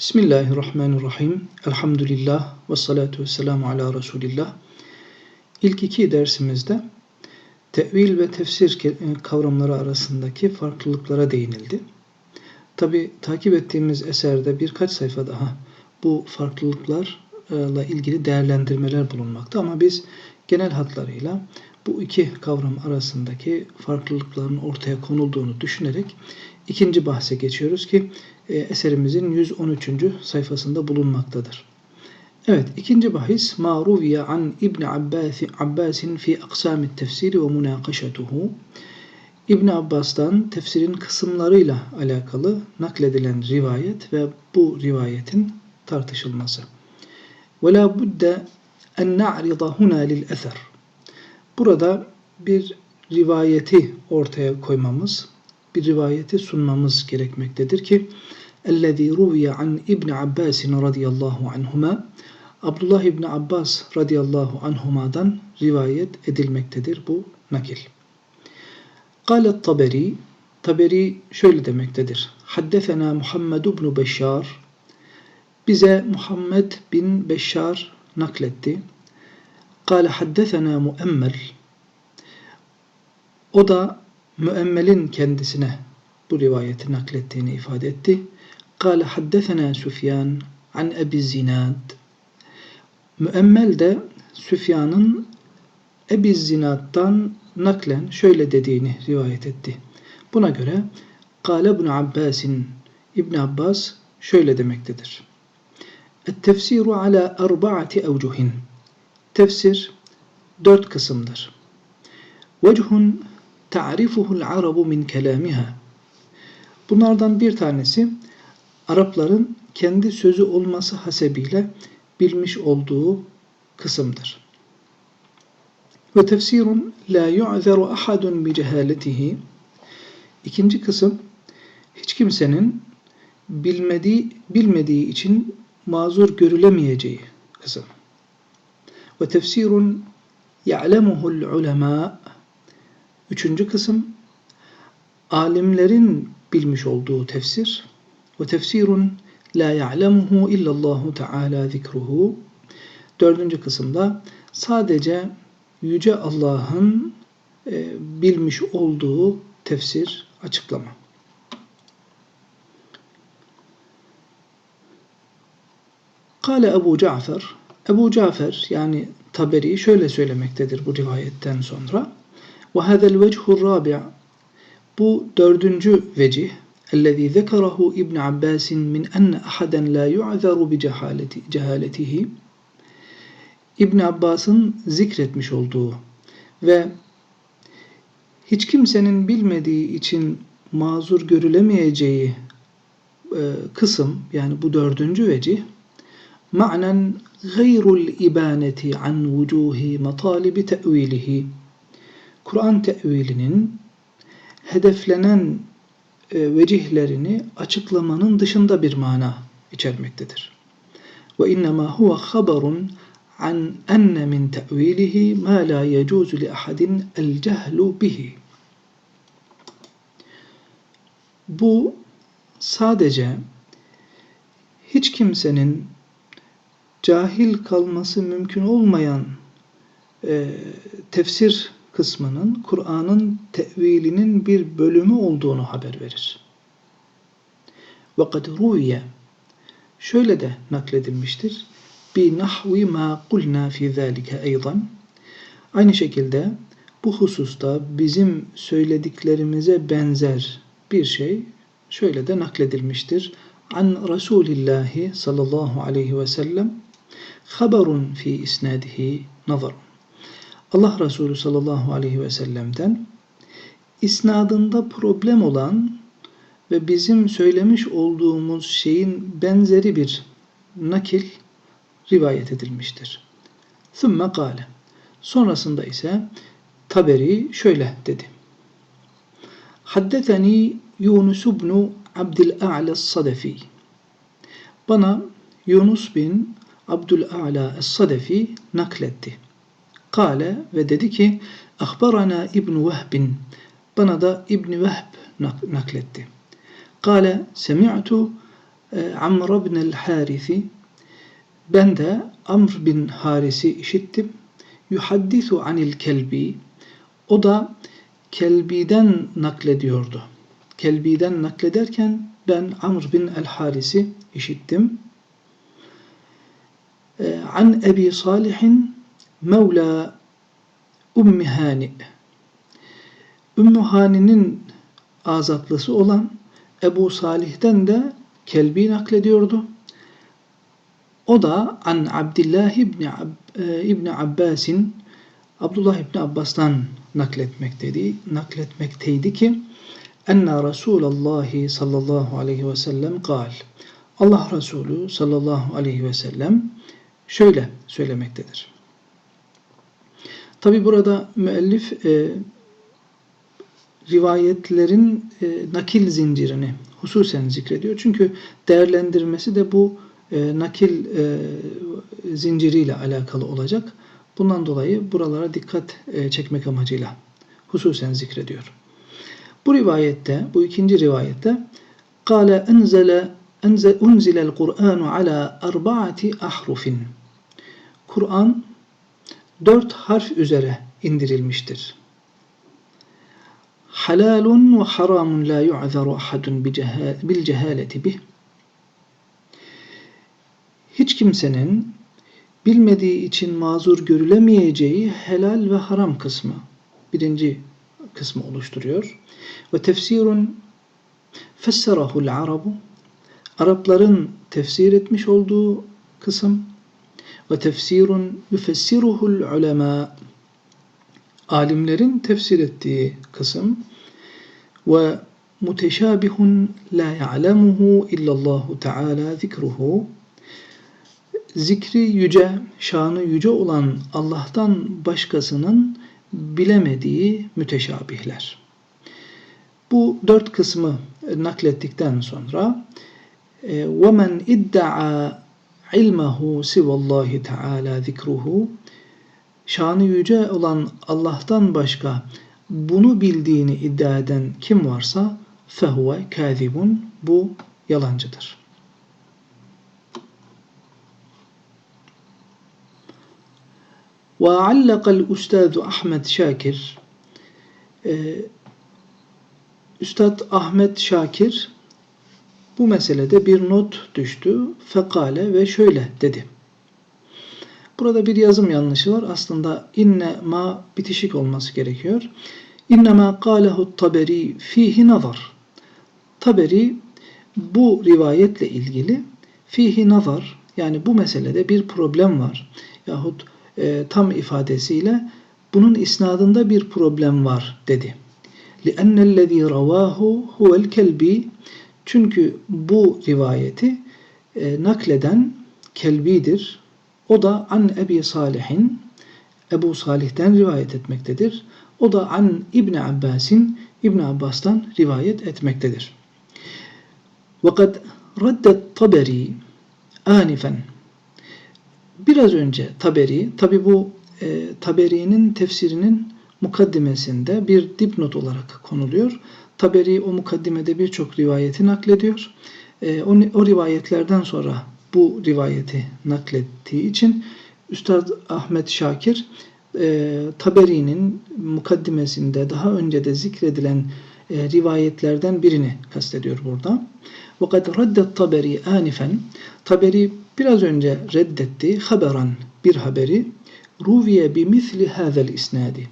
Bismillahirrahmanirrahim. Elhamdülillah ve salatu ve selamu ala Resulillah. İlk iki dersimizde tevil ve tefsir kavramları arasındaki farklılıklara değinildi. Tabi takip ettiğimiz eserde birkaç sayfa daha bu farklılıklarla ilgili değerlendirmeler bulunmakta ama biz genel hatlarıyla bu iki kavram arasındaki farklılıkların ortaya konulduğunu düşünerek ikinci bahse geçiyoruz ki e, eserimizin 113. sayfasında bulunmaktadır. Evet, ikinci bahis Maruviye an İbn Abbas Abbasin fi aksam tefsiri ve münakaşatuhu. İbn Abbas'tan tefsirin kısımlarıyla alakalı nakledilen rivayet ve bu rivayetin tartışılması. Ve la budde en na'rida huna lil eser. Burada bir rivayeti ortaya koymamız, bir rivayeti sunmamız gerekmektedir ki اَلَّذ۪ي رُوِيَ عَنْ İbn Abbas radıyallahu anhuma Abdullah İbni Abbas radıyallahu anhuma'dan rivayet edilmektedir bu nakil. Kâlet Taberi Taberi şöyle demektedir. Haddefena Muhammed ibn Beşşar bize Muhammed bin Beşşar nakletti. Kâle haddefena Muemmel o da müemmelin kendisine bu rivayeti naklettiğini ifade etti. Kale haddesena Süfyan an Ebi Zinad. Müemmel de Süfyan'ın Ebi Zinad'dan naklen şöyle dediğini rivayet etti. Buna göre Kale ibn Abbas'in İbn Abbas şöyle demektedir. Et-tefsiru ala erba'ati evcuhin. Tefsir dört kısımdır. Vechun ta'rifuhul arabu min kelamiha. Bunlardan bir tanesi Arapların kendi sözü olması hasebiyle bilmiş olduğu kısımdır. Ve tefsirun la yu'zeru ahadun bi cehaletihi. İkinci kısım hiç kimsenin bilmediği bilmediği için mazur görülemeyeceği kısım. Ve tefsirun ya'lemuhul ulema. Üçüncü kısım alimlerin bilmiş olduğu tefsir ve tefsirun la ya'lemuhu illallahu teala zikruhu. Dördüncü kısımda sadece Yüce Allah'ın e, bilmiş olduğu tefsir, açıklama. Kale Ebu Cafer, Ebu Cafer yani Taberi şöyle söylemektedir bu rivayetten sonra. Ve hadel vechur rabi' bu dördüncü vecih الذي ذكره ابن عباس من أن أحدا لا يعذر بجهالته İbn Abbas'ın zikretmiş olduğu ve hiç kimsenin bilmediği için mazur görülemeyeceği e, kısım yani bu dördüncü vecih ma'nen gayrul ibaneti an vucuhi matalibi te'vilihi Kur'an te'vilinin hedeflenen e, vecihlerini açıklamanın dışında bir mana içermektedir. Ve innema huve haberun an enne min te'vilihi ma la yecuzu li ahadin el cehlu bihi. Bu sadece hiç kimsenin cahil kalması mümkün olmayan e, tefsir kısmının Kur'an'ın tevilinin bir bölümü olduğunu haber verir. Ve kad ruviye şöyle de nakledilmiştir. Nahvi ma kulna fi zalika eydan. Aynı şekilde bu hususta bizim söylediklerimize benzer bir şey şöyle de nakledilmiştir. An Resulillahi sallallahu aleyhi ve sellem haberun fi isnadihi nazarun. Allah Resulü sallallahu aleyhi ve sellem'den isnadında problem olan ve bizim söylemiş olduğumuz şeyin benzeri bir nakil rivayet edilmiştir. Thumma kâle. Sonrasında ise Taberi şöyle dedi. Haddeteni Yunus ibn Abdül'a'la Sadefi. Bana Yunus bin Abdül'a'la Sadefi nakletti. Kale ve dedi ki Ahbarana İbn Vehbin bana da İbn Vehb nakletti. Kale semi'tu e, Amr ibn el-Harisi ben de Amr bin Haris'i işittim. Yuhaddisu anil kelbi. O da Kelbi'den naklediyordu. Kelbi'den naklederken ben Amr bin el-Haris'i işittim. E, an Ebi Salih'in Mevla Ummi Hani. Ümmü Hani'nin azatlısı olan Ebu Salih'ten de Kelbi naklediyordu. O da an Abdullah ibn, Ab e, ibn Abbas'in Abdullah ibn Abbas'tan nakletmekteydi, nakletmekteydi ki enne Resulallah sallallahu aleyhi ve sellem kal. Allah Resulü sallallahu aleyhi ve sellem şöyle söylemektedir. Tabi burada müellif e, rivayetlerin e, nakil zincirini hususen zikrediyor. Çünkü değerlendirmesi de bu e, nakil e, zinciriyle alakalı olacak. Bundan dolayı buralara dikkat e, çekmek amacıyla hususen zikrediyor. Bu rivayette, bu ikinci rivayette قال انزل unzilel Kur'anu ala arba'ati ahrufin. Kur'an dört harf üzere indirilmiştir. Halalun ve haramun la yu'zaru ahadun bil cehaleti bih. Hiç kimsenin bilmediği için mazur görülemeyeceği helal ve haram kısmı birinci kısmı oluşturuyor. Ve tefsirun fesserahu'l arabu Arapların tefsir etmiş olduğu kısım ve tefsirun yufessiruhul ulema alimlerin tefsir ettiği kısım ve muteşabihun la ya'lemuhu illallahu teala zikruhu zikri yüce, şanı yüce olan Allah'tan başkasının bilemediği müteşabihler. Bu dört kısmı naklettikten sonra وَمَنْ اِدَّعَى ilmehu sivallahi teala zikruhu şanı yüce olan Allah'tan başka bunu bildiğini iddia eden kim varsa fehuve kâzibun bu yalancıdır. Ve allakal Üstadu Ahmet Şakir ee, Üstad Ahmet Şakir bu meselede bir not düştü. Fekale ve şöyle dedi. Burada bir yazım yanlışı var. Aslında inne ma bitişik olması gerekiyor. İnne ma kâlehu taberi fihi nazar. Taberi bu rivayetle ilgili fihi nazar yani bu meselede bir problem var. Yahut e, tam ifadesiyle bunun isnadında bir problem var dedi. لِأَنَّ الَّذ۪ي رَوَاهُ هُوَ الْكَلْب۪ي çünkü bu rivayeti e, nakleden Kelbidir. O da an Ebi Salih'in Ebu Salih'ten rivayet etmektedir. O da an İbn Abbas'in İbn Abbas'tan rivayet etmektedir. Ve raddet taberi anifen Biraz önce Taberi, tabi bu e, Taberi'nin tefsirinin mukaddimesinde bir dipnot olarak konuluyor. Taberi o mukaddimede birçok rivayeti naklediyor. E, o, o rivayetlerden sonra bu rivayeti naklettiği için Üstad Ahmet Şakir e, Taberi'nin mukaddimesinde daha önce de zikredilen e, rivayetlerden birini kastediyor burada. وَقَدْ رَدَّ Taberi anifen Taberi biraz önce reddetti haberan bir haberi ruviye bi misli hazel isnadi.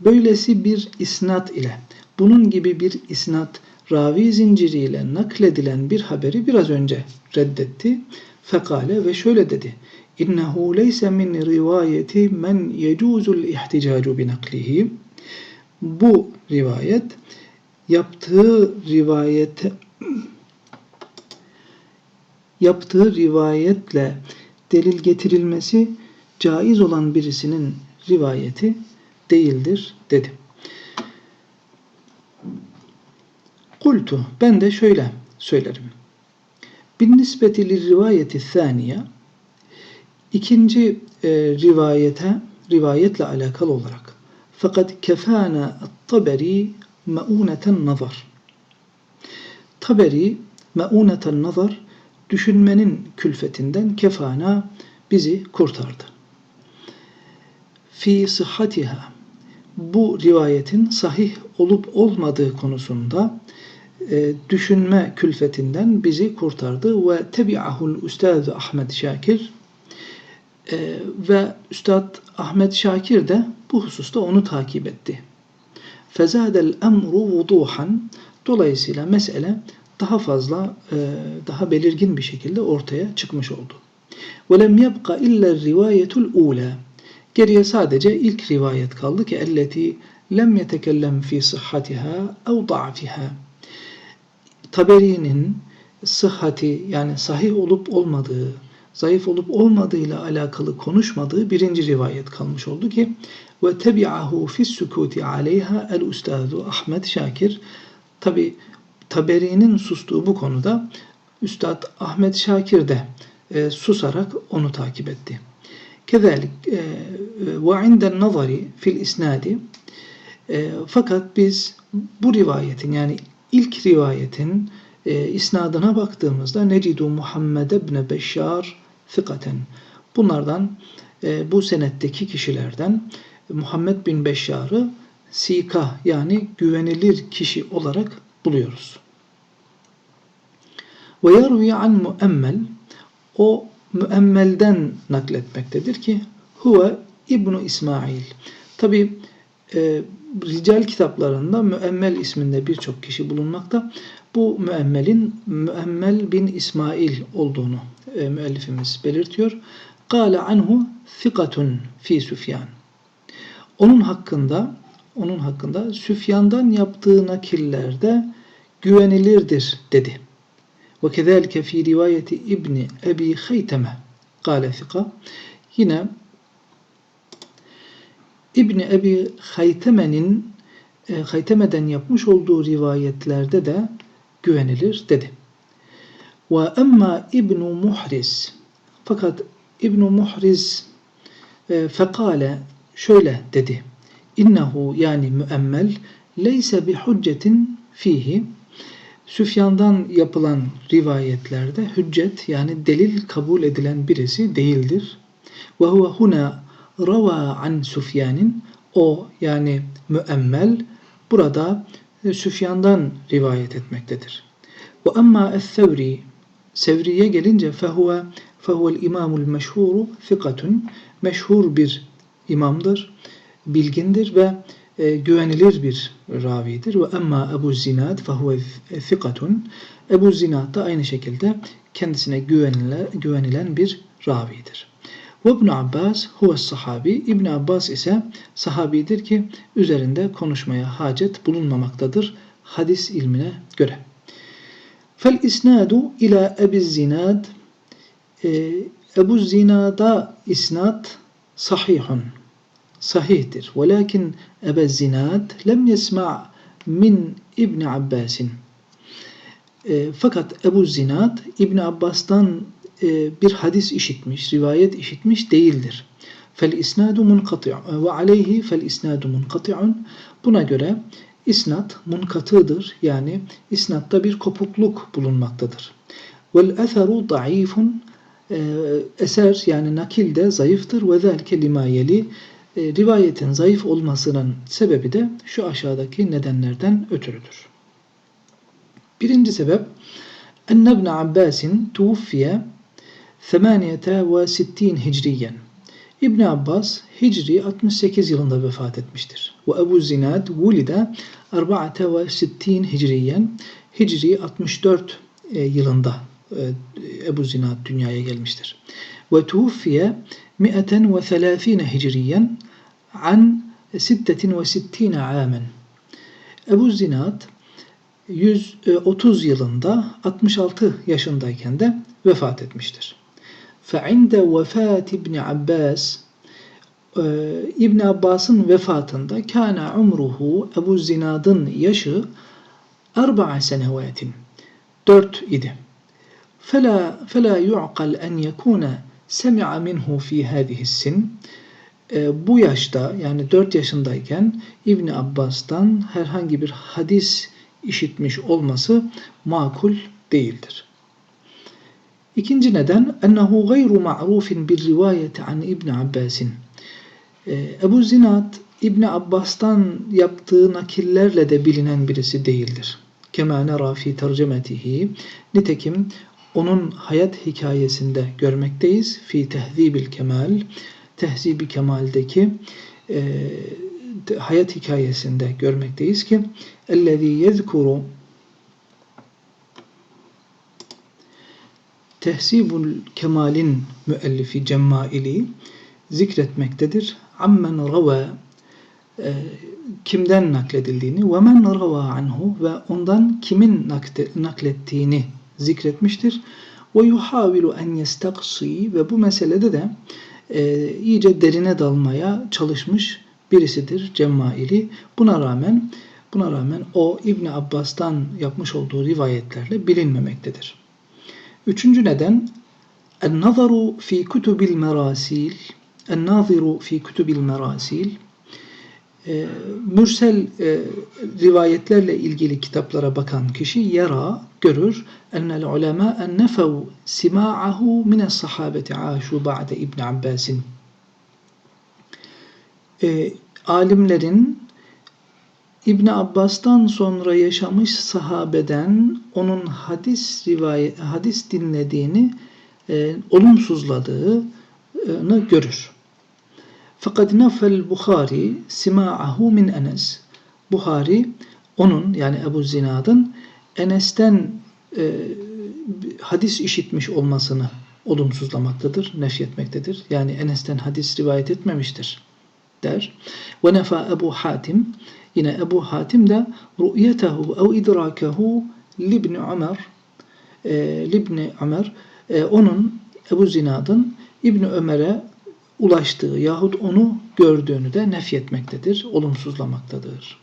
Böylesi bir isnat ile bunun gibi bir isnat ravi zinciriyle nakledilen bir haberi biraz önce reddetti. Fekale ve şöyle dedi. İnnehu leyse min rivayeti men yecuzul ihticacu bi naklihi. Bu rivayet yaptığı rivayete yaptığı rivayetle delil getirilmesi caiz olan birisinin rivayeti değildir dedi. Kultu ben de şöyle söylerim. Bin nispeti rivayeti thaniye ikinci e, rivayete rivayetle alakalı olarak fakat kefana taberi mauneten nazar Taberi mauneten nazar düşünmenin külfetinden kefana bizi kurtardı. Fi sıhhatiha bu rivayetin sahih olup olmadığı konusunda e, düşünme külfetinden bizi kurtardı ve tebi'ahul Üstad Ahmet Şakir e, ve Üstad Ahmet Şakir de bu hususta onu takip etti. Fezadel emru vuduhan dolayısıyla mesele daha fazla e, daha belirgin bir şekilde ortaya çıkmış oldu. Lem yebqa illa rivayetul ula Geriye sadece ilk rivayet kaldı ki elleti lem yetekellem fi sıhhatiha ev da'fiha. Taberi'nin sıhhati yani sahih olup olmadığı, zayıf olup olmadığıyla alakalı konuşmadığı birinci rivayet kalmış oldu ki ve tebi'ahu fis sukuti aleyha el ustadu Ahmet Şakir tabi Taberi'nin sustuğu bu konuda Üstad Ahmet Şakir de e, susarak onu takip etti. Kezalik ve inden nazari fil isnadi e, fakat biz bu rivayetin yani ilk rivayetin e, isnadına baktığımızda Necidu Muhammed ibn Beşşar fikaten bunlardan e, bu senetteki kişilerden Muhammed bin Beşşar'ı sika yani güvenilir kişi olarak buluyoruz. Ve yarvi an muemmel o müemmelden nakletmektedir ki huve İbnu İsmail. Tabi e, rical kitaplarında müemmel isminde birçok kişi bulunmakta. Bu müemmelin müemmel bin İsmail olduğunu e, müellifimiz belirtiyor. Kale anhu fikatun fi Süfyan. Onun hakkında onun hakkında Süfyan'dan yaptığı nakillerde güvenilirdir dedi. Ve kezalike fi rivayeti İbni Ebi Hayteme kâle fika. Yine İbni Ebi Hayteme'nin e, Hayteme'den yapmış olduğu rivayetlerde de güvenilir dedi. Ve emma İbnu Muhriz fakat İbnu Muhriz e, fekale şöyle dedi. İnnehu yani müemmel leyse bi hüccetin fihi Süfyan'dan yapılan rivayetlerde hüccet yani delil kabul edilen birisi değildir. Ve huve huna rava an Süfyan'ın o yani müemmel burada Süfyan'dan rivayet etmektedir. Ve emma es-Sevri Sevri'ye gelince fehuve fehuvel imamul meşhuru fikatun meşhur bir imamdır, bilgindir ve e, güvenilir bir ravidir. Ve emma Ebu Zinad fehuve fikatun. Ebu Zinad da aynı şekilde kendisine güvenilen, güvenilen bir ravidir. Ve İbn Abbas huve sahabi. İbn Abbas ise sahabidir ki üzerinde konuşmaya hacet bulunmamaktadır hadis ilmine göre. Fel isnadu ila Ebu Zinad e, Ebu Zinad'a isnad sahihun sahihtir. Velakin Ebe Zinad lem yesma' min İbn Abbas'in. E, fakat Ebu Zinad İbn Abbas'tan bir hadis işitmiş, rivayet işitmiş değildir. Fel isnadu munqati' ve aleyhi fel isnadu munqati'un. Buna göre isnat munkatıdır. Yani isnatta bir kopukluk bulunmaktadır. Vel eseru da'ifun e, eser yani nakil de zayıftır ve zelke lima yeli e, rivayetin zayıf olmasının sebebi de şu aşağıdaki nedenlerden ötürüdür. Birinci sebep Enne İbn Abbas'in tuvfiye 68 hicriyen. İbn Abbas Hicri 68 yılında vefat etmiştir. Ve Ebu Zinad vulide 64 hicriyen. Hicri 64 e, yılında e, Ebu Zinad dünyaya gelmiştir. Ve tuvfiye 130 hicriyen an 66 amen. Ebu Zinad 130 yılında 66 yaşındayken de vefat etmiştir. فَعِنْدَ وَفَاتِ İbni Abbas İbn Abbas'ın vefatında kana umruhu Ebu Zinad'ın yaşı 4 senevatin 4 idi. فلا فلا يعقل أن يكون سمع منه في هذه السن bu yaşta yani 4 yaşındayken İbni Abbas'tan herhangi bir hadis işitmiş olması makul değildir. İkinci neden ennehu gayru ma'rufin bir rivayeti an İbn Abbasin. Ee, Ebu Zinad İbn Abbas'tan yaptığı nakillerle de bilinen birisi değildir. Kema nera fi tercemetihi. Nitekim onun hayat hikayesinde görmekteyiz. Fi tehzibil kemal. Tehzibi kemaldeki e, hayat hikayesinde görmekteyiz ki ellezî yezkuru Tehsibul Kemal'in müellifi Cemmaili zikretmektedir. Ammen rava e, kimden nakledildiğini ve men rava anhu ve ondan kimin naklettiğini zikretmiştir. Ve yuhavilu en yestaqsi ve bu meselede de e, iyice derine dalmaya çalışmış birisidir Cemmaili. Buna rağmen buna rağmen o İbn Abbas'tan yapmış olduğu rivayetlerle bilinmemektedir. Üçüncü neden En-nazaru fi kutubil merasil. En-naziru fi kutubil merasil. E, mürsel e, rivayetlerle ilgili kitaplara bakan kişi yara, görür ennel ulema en nefev sima'ahu mine sahabeti aşu ba'de İbn Abbas'in. E, alimlerin İbn Abbas'tan sonra yaşamış sahabeden onun hadis rivayet hadis dinlediğini e, olumsuzladığını görür. Fakat nefel Bukhari sima'ahu min Enes. Buhari onun yani Ebu Zinad'ın Enes'ten e, hadis işitmiş olmasını olumsuzlamaktadır, nefyetmektedir. Yani Enes'ten hadis rivayet etmemiştir der. Ve nefa Ebu Hatim yine Ebu Hatim de ru'yetehu ev idrakehu libni Ömer e, libni Ömer e, onun Ebu Zinad'ın İbni Ömer'e ulaştığı yahut onu gördüğünü de nefyetmektedir, olumsuzlamaktadır.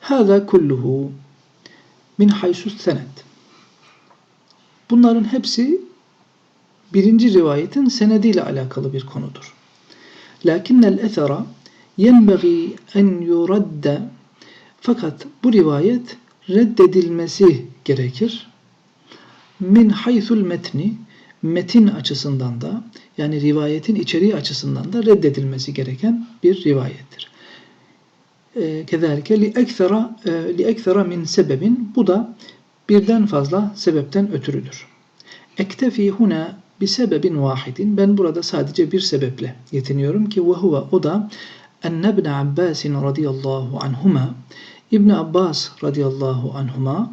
Hâzâ kulluhu min haysus senet. Bunların hepsi birinci rivayetin senediyle alakalı bir konudur. Lakinnel esera yenbeği en yuradde fakat bu rivayet reddedilmesi gerekir. Min haythul metni metin açısından da yani rivayetin içeriği açısından da reddedilmesi gereken bir rivayettir. Kezalike li eksera li eksera min sebebin bu da birden fazla sebepten ötürüdür. Ektefi huna bir sebebin vahidin. Ben burada sadece bir sebeple yetiniyorum ki ve huve o da enne ibn Abbas radıyallahu anhuma İbn Abbas radıyallahu anhuma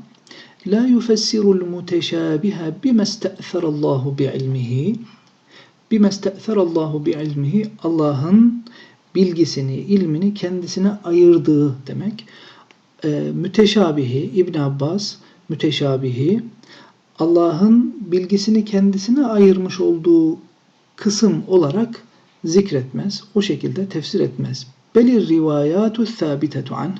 la yufessirul muteşabiha bima Allahu bi ilmihi bima Allahu bi Allah'ın bilgisini, ilmini kendisine ayırdığı demek. E, müteşabihi İbn Abbas müteşabihi Allah'ın bilgisini kendisine ayırmış olduğu kısım olarak zikretmez. O şekilde tefsir etmez. Belir rivayatu sabitetu an.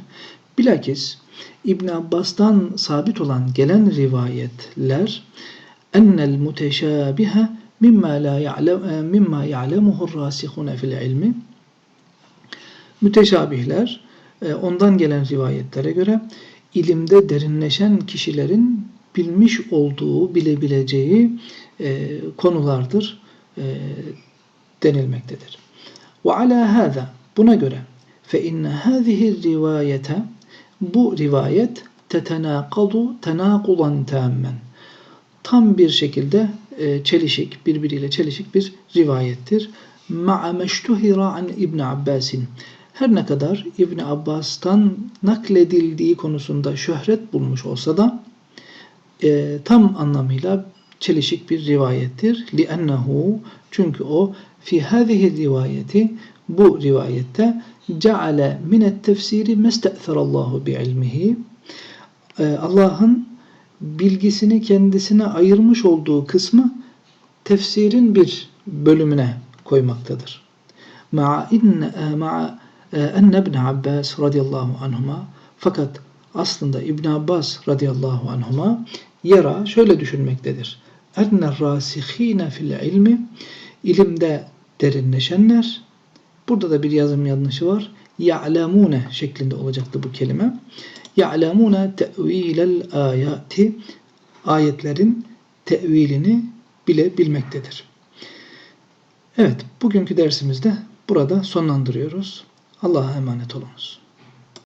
Bilakis İbn Abbas'tan sabit olan gelen rivayetler ennel muteşabihe mimma la ya'lem mimma ya'lemuhu rasihun fil ilmi müteşabihler e, ondan gelen rivayetlere göre ilimde derinleşen kişilerin bilmiş olduğu, bilebileceği e, konulardır e, denilmektedir. Ve ala hâza buna göre fe inne hâzihi rivayete bu rivayet tetenâkadu tenâkulan tâmmen tam bir şekilde e, çelişik, birbiriyle çelişik bir rivayettir. Ma'a meştuhira an İbn Abbas'in. Her ne kadar İbn Abbas'tan nakledildiği konusunda şöhret bulmuş olsa da e, tam anlamıyla çelişik bir rivayettir. Li Li'ennehu çünkü o fi hâzihi rivayeti bu rivayette ceale minet tefsiri meste'therallahu bi ilmihi Allah'ın bilgisini kendisine ayırmış olduğu kısmı tefsirin bir bölümüne koymaktadır. Ma'a inne ma'a enne ibn Abbas radıyallahu anhuma fakat aslında İbn Abbas radıyallahu anhuma yara şöyle düşünmektedir. Enne rasihine fil ilmi ilimde derinleşenler burada da bir yazım yanlışı var. Ya'lemune şeklinde olacaktı bu kelime. Ya'lemune te'vilel ayati ayetlerin tevilini bilebilmektedir. Evet, bugünkü dersimizde burada sonlandırıyoruz. Allah'a emanet olunuz.